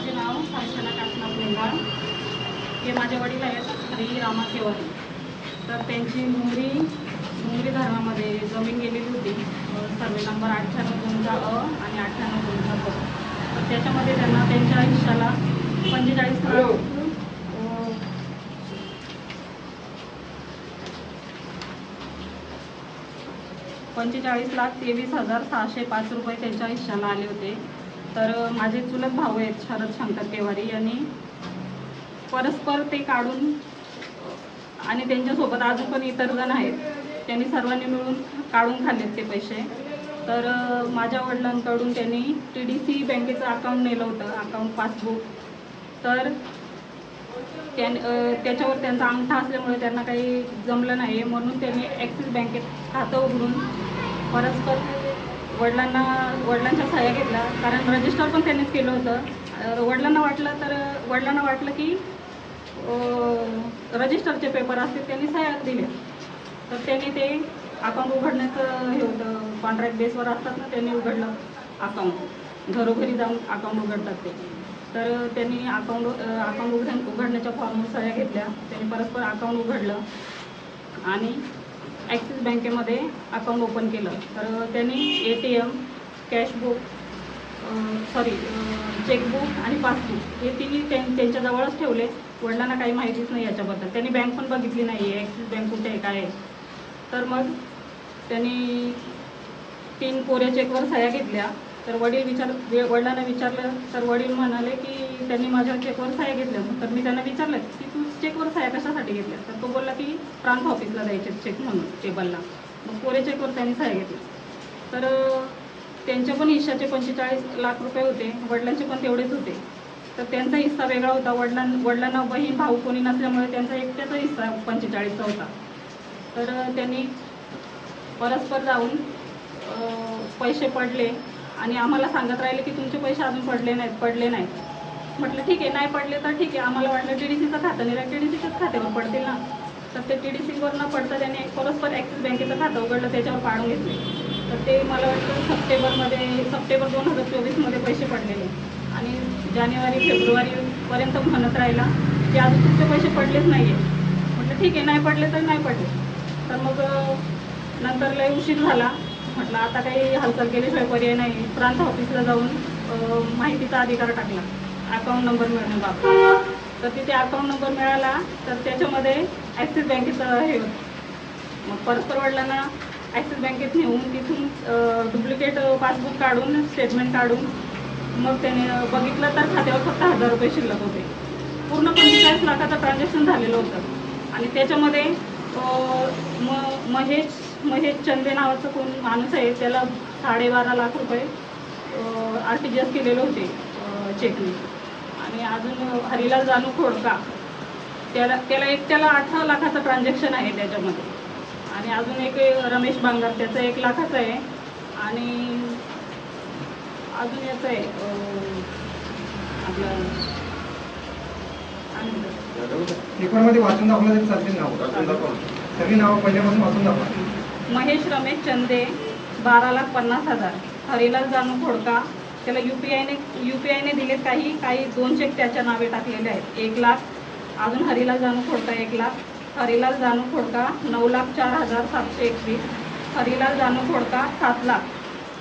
माझे नाव हर्षला काशनाथ बेंगाळ हे माझे वडील आहेत हरी रामा केवारी. तर त्यांची मुंगरी मुंगरी धरणामध्ये जमीन गेलेली होती. सर्वे नंबर अठ्ठ्याण्णव दोनचा अ आणि अठ्ठ्याण्णव दोनचा ब. तर त्याच्यामध्ये त्यांना त्यांच्या हिश्शाला पंचेचाळीस पंचेचाळीस लाख तेवीस हजार सहाशे पाच रुपये त्यांच्या हिश्शाला आले होते. तर माझे चुलत भाऊ आहेत शरद शंकर केवारी यांनी परस्पर ते काढून आणि त्यांच्यासोबत अजून पण इतर जण आहेत त्यांनी सर्वांनी मिळून काढून खाल्लेत ते पैसे. तर माझ्या वडिलांकडून त्यांनी टी डी सी बँकेचं अकाउंट नेलं होतं अकाउंट पासबुक तर त्यां त्याच्यावर त्यांचा अंगठा असल्यामुळे त्यांना काही जमलं नाही म्हणून त्यांनी ॲक्सिस बँकेत खातं उघडून परस्पर वडिलांना वडिलांच्या सह्या घेतला कारण रजिस्टर पण त्यांनीच केलं होतं. वडिलांना वाटलं तर वडिलांना वाटलं की रजिस्टरचे पेपर असतील त्यांनी सह्या दिल्या. तर त्यांनी ते अकाउंट उघडण्याचं हे होतं. कॉन्ट्रॅक्ट बेसवर असतात ना त्यांनी उघडलं अकाउंट घरोघरी जाऊन अकाउंट उघडतात ते. तर त्यांनी अकाउंट अकाउंट उघड उघडण्याच्या फॉर्मवर सह्या घेतल्या. त्यांनी परस्पर अकाउंट उघडलं. आणि ॲक्सिस बँकेमध्ये अकाउंट ओपन केलं. तर त्यांनी A T M cashbook sorry chequebook आणि पासबुक हे तिन्ही त्यां त्यांच्याजवळच ठेवले. वडिलांना काही माहितीच नाही याच्याबद्दल. त्यांनी बँक पण बघितली नाही आहे. ॲक्सिस बँक कुठे आहे काय आहे. तर मग त्यांनी तीन कोऱ्या चेकवर सह्या घेतल्या. तर वडील विचार वे- वडिलांना विचारलं तर वडील म्हणाले की त्यांनी माझ्या चेकवर साया घेतल्या तर मी त्यांना विचारलं की तू चेकवर साया कशासाठी घेतल्या? तर तो बोलला की प्रांत ऑफिसला द्यायचे चेक म्हणून टेबलला मग कोरे चेकवर त्यांनी साया घेतल्या. तर त्यांच्या त्यांचे पण हिश्शाचे पंचेचाळीस लाख रुपये होते वडिलांचे पण तेवढेच होते. तर त्यांचा हिस्सा वेगळा होता. वडिलां वडिलांना बहीण भाऊ कोणी नसल्यामुळे त्यांचा एकट्याचा हिस्सा पंचेचाळीसचा होता. तर त्यांनी परस्पर जाऊन पैसे पडले. आणि आम्हाला सांगत राहिले की तुमचे पैसे अजून पडले नाहीत पडले नाहीत. म्हटलं ठीक आहे नाही पडले तर ठीक आहे. आम्हाला वाटलं टी डी सीचं खातं नाही टी डी सीच्याच खात्यावर पडतील ना. तर ते टी डी सीवर न पडतं त्याने परस्पर ॲक्सिस बँकेचं खातं उघडलं त्याच्यावर पाडून घेतले. तर ते मला वाटतं सप्टेंबरमध्ये सप्टेंबर दोन हजार चोवीसमध्ये पैसे पडलेले. आणि जानेवारी फेब्रुवारीपर्यंत म्हणत राहिला की अजून तुमचे पैसे पडलेच नाही आहे म्हटलं ठीक आहे नाही पडले तर नाही पडले. तर मग नंतर लय उशीर झाला. म्हटलं आता काही हालचाल केल्याशिवाय पर्याय नाही. प्रांत ऑफिसला जाऊन माहितीचा अधिकार टाकला. अकाउंट नंबर मिळण्याबाबत तर तिथे अकाउंट नंबर मिळाला तर त्याच्यामध्ये ॲक्सिस बँकेचं हे होतं. मग परस्पर वडिलांना ॲक्सिस बँकेत नेऊन तिथून डुप्लिकेट पासबुक काढून स्टेटमेंट काढून मग त्याने बघितलं तर खात्यावर फक्त हजार रुपये शिल्लक होते. पूर्ण पंचेचाळीस लाखाचं ट्रान्झॅक्शन झालेलं होतं. आणि त्याच्यामध्ये महेश म महेश महेश चंदे नावाचं कोण माणूस आहे त्याला साडेबारा लाख रुपये आर टी जी एस केलेले होते चेकने. आणि अजून हरिलाल जानू खोडका त्याला त्याला एक त्याला अठरा लाखाचं ट्रान्झॅक्शन आहे त्याच्यामध्ये. आणि अजून एक रमेश बांगर त्याचं एक लाखाचं आहे. आणि अजून याचं आहे आपलं? पेपरमध्ये वाचून दाखवलं तरी चालतील नाव सगळी नावं पहिल्यापासून वाचून दाखवा. महेश रमेश चंदे बारा लाख पन्नास हजार. हरिलाल जानू खोडका त्याला यू पी आयने यू पी आयने दिलेत काही काही दोन चेक त्याच्या नावे टाकलेले आहेत. एक लाख अजून हरिलाल जानू खोडका एक लाख. हरिलाल जानू खोडका नऊ लाख चार हजार सातशे एकवीस. हरिलाल जानू खोडका सात लाख.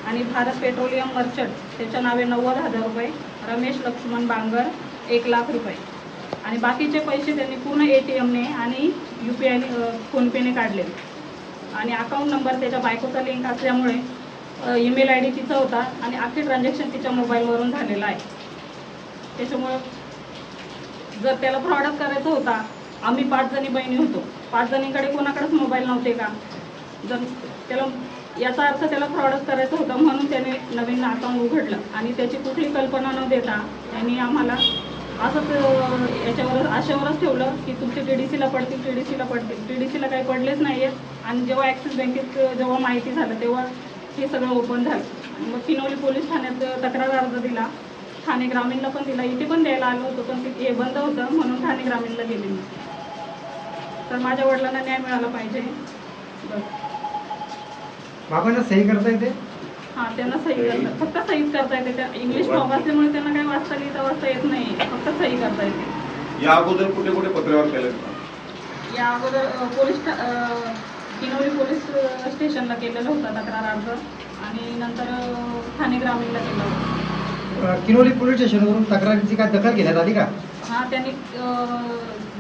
आणि भारत पेट्रोलियम मर्चंट त्याच्या नावे नव्वद हजार रुपये. रमेश लक्ष्मण बांगर एक लाख रुपये. आणि बाकीचे पैसे त्यांनी पूर्ण ए टी एमने आणि यू पी आयने फोनपेने काढले आणि अकाउंट नंबर त्याच्या बायकोचा लिंक असल्यामुळे ईमेल आय डी तिचा होता आणि अख्खे ट्रान्झॅक्शन तिच्या मोबाईलवरून झालेलं आहे. त्याच्यामुळं जर त्याला फ्रॉडच करायचा होता आम्ही पाच जणी बहिणी होतो. पाच जणींकडे कोणाकडेच मोबाईल नव्हते का? जर त्याला याचा अर्थ त्याला फ्रॉडच करायचा होता म्हणून त्याने नवीन अकाउंट उघडलं. आणि त्याची कुठली कल्पना न देता त्यांनी आम्हाला असंच अं, याच्यावर आशेवरच ठेवलं की तुमचे टी डी सीला पडतील टी डी सीला पडतील. टी डी सीला काही पडलेच नाही आहेत आणि जेव्हा ॲक्सिस बँकेत जेव्हा माहिती झालं तेव्हा हे सगळं ओपन झालं. मग किनवली पोलीस ठाण्यात तक्रार अर्ज दिला. ठाणे ग्रामीणला पण दिला. इथे पण द्यायला आलो होतो पण ते हे बंद होतं. म्हणून ठाणे ग्रामीणला गेले मी. तर माझ्या वडिलांना न्याय मिळाला पाहिजे. बस. बाबांना सही करता येते? हा त्यांना सही करतात. फक्त सहीच करता येते. त्या इंग्लिश फॉर्म असल्यामुळे त्यांना काही वाचता लिहिता वाचता येत नाही. फक्त सही करता येते. या अगोदर कुठे कुठे पत्रव्यवहार केले या अगोदर पोलीस किनवली पोलीस स्टेशनला केलेलं होतं तक्रार अर्ज. आणि नंतर ठाणे ग्रामीणला केलं होतं. किनोली पोलीस स्टेशनवरून तक्रारीची काय दखल घेण्यात आली का? हा त्यांनी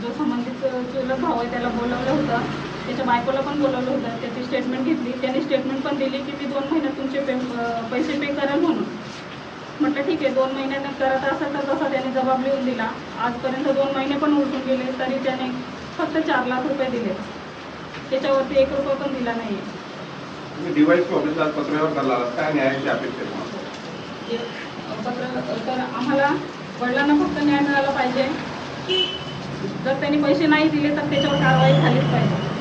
जो संबंधित चुलत भाऊ आहे त्याला बोलवलं होतं. त्याच्या बायकोला पण बोलवलं होतं. त्याची स्टेटमेंट घेतली. त्यांनी स्टेटमेंट पण दिली की मी दोन महिन्यात तुमचे पे पैसे पे करेल म्हणून. म्हटलं ठीक आहे. दोन महिन्याने करत असेल तर तसा त्याने जबाब लिहून दिला. आजपर्यंत दोन महिने पण उलटून गेले तरी त्याने फक्त चार लाख रुपये दिले. त्याच्यावरती एक रुपया पण दिला नाही? पत्र तर आम्हाला वडिलांना फक्त न्याय मिळाला पाहिजे. जर त्यांनी पैसे नाही दिले तर त्याच्यावर कारवाई झालीच पाहिजे.